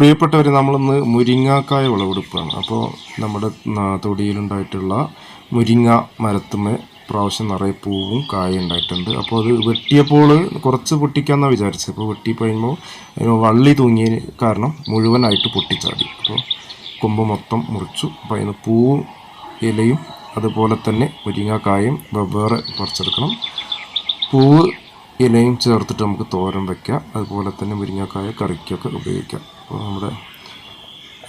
പ്രിയപ്പെട്ടവർ നമ്മളിന്ന് മുരിങ്ങാക്കായ വിളവെടുപ്പാണ്. അപ്പോൾ നമ്മുടെ തൊടിയിലുണ്ടായിട്ടുള്ള മുരിങ്ങ മരത്തുമേ പ്രാവശ്യം നിറയെ പൂവും കായ ഉണ്ടായിട്ടുണ്ട്. അപ്പോൾ അത് വെട്ടിയപ്പോൾ കുറച്ച് പൊട്ടിക്കാമെന്നാണ് വിചാരിച്ചത്. അപ്പോൾ വെട്ടി കഴിയുമ്പോൾ അതിന് വള്ളി തൂങ്ങിയ കാരണം മുഴുവനായിട്ട് പൊട്ടിച്ചാടി. അപ്പോൾ കൊമ്പ് മൊത്തം മുറിച്ചു. അപ്പോൾ അതിന് പൂവും ഇലയും അതുപോലെ തന്നെ മുരിങ്ങാക്കായും വെവ്വേറെ കുറച്ചെടുക്കണം പൂവ് ഇലയും ചേർത്തിട്ട് നമുക്ക് തോരൻ വയ്ക്കാം അതുപോലെ തന്നെ മുരിങ്ങക്കായ കറിക്കൊക്കെ ഉപയോഗിക്കാം. അപ്പോൾ നമ്മുടെ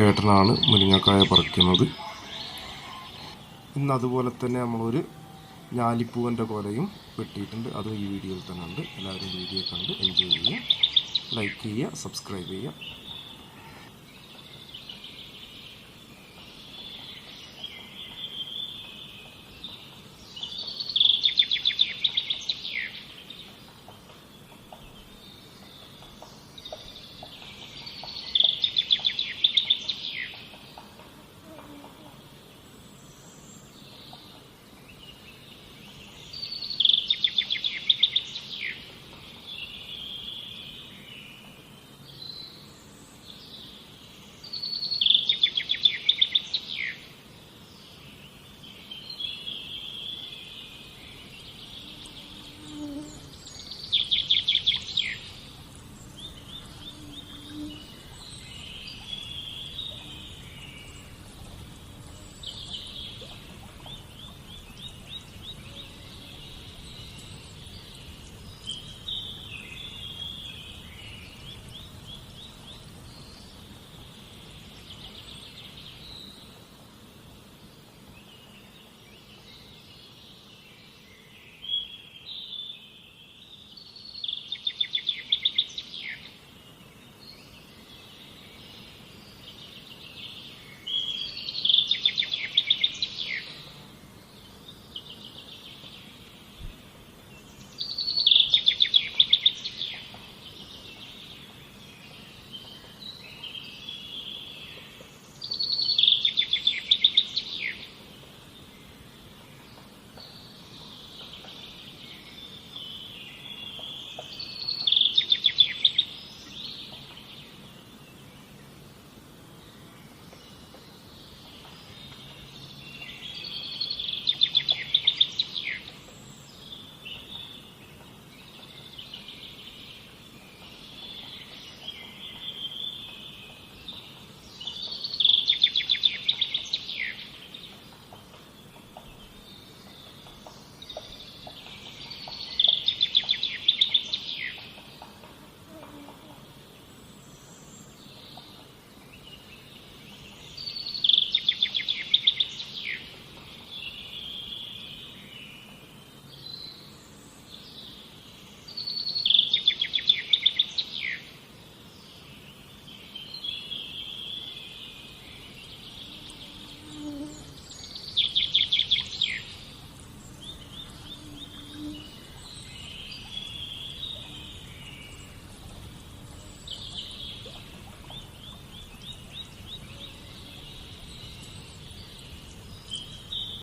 ഏട്ടനാണ് മുരിങ്ങക്കായ പറിക്കുന്നത്. ഇന്ന് അതുപോലെ തന്നെ നമ്മളൊരു ഞാലിപ്പൂവന്റെ കൊലയും വെട്ടിയിട്ടുണ്ട്. അത് ഈ വീഡിയോയിൽ തന്നെ ഉണ്ട്. എല്ലാവരും വീഡിയോ കണ്ട് എൻജോയ് ചെയ്യുക. ലൈക്ക് ചെയ്യുക സബ്സ്ക്രൈബ് ചെയ്യുക.